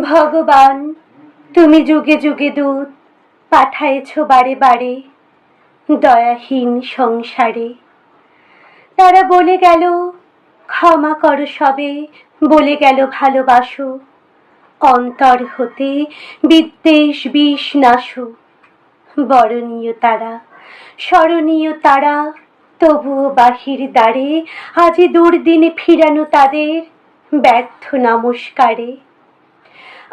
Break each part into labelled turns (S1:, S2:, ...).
S1: ভগবান, তুমি যুগে যুগে দূত, পাঠায়েছ বারে বারে দয়াহীন সংসারে। তারা বলে গেল, ক্ষমা করো সবে, বলে গেল ভালোবাসো, অন্তর হতে বিদ্বেষ বিষ নাশো। বরণীয় তারা, স্মরণীয় তারা, তবুও বাহির দ্বারে, আজি দুর্দিনে ফিরানো তাদের ব্যর্থ নমস্কারে।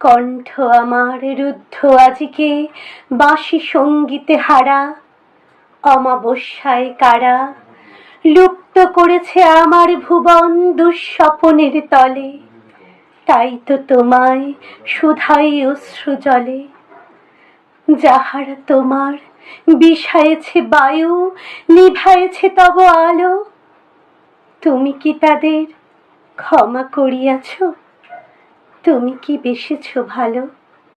S1: কণ্ঠ আমার রুদ্ধ আজিকে, বাঁশি সঙ্গীতে হারা, অমাবস্যায় কারা, লুপ্ত করেছে আমার ভুবন দুঃস্বপনের তলে। তাই তো তোমায় সুধাই অশ্রু জলে। যাহারা তোমার বিষায়েছে বায়ু, নিভায়েছে তব আলো, তুমি কি তাদের ক্ষমা করিয়াছ? তুমি কি বেসেছ ভালো?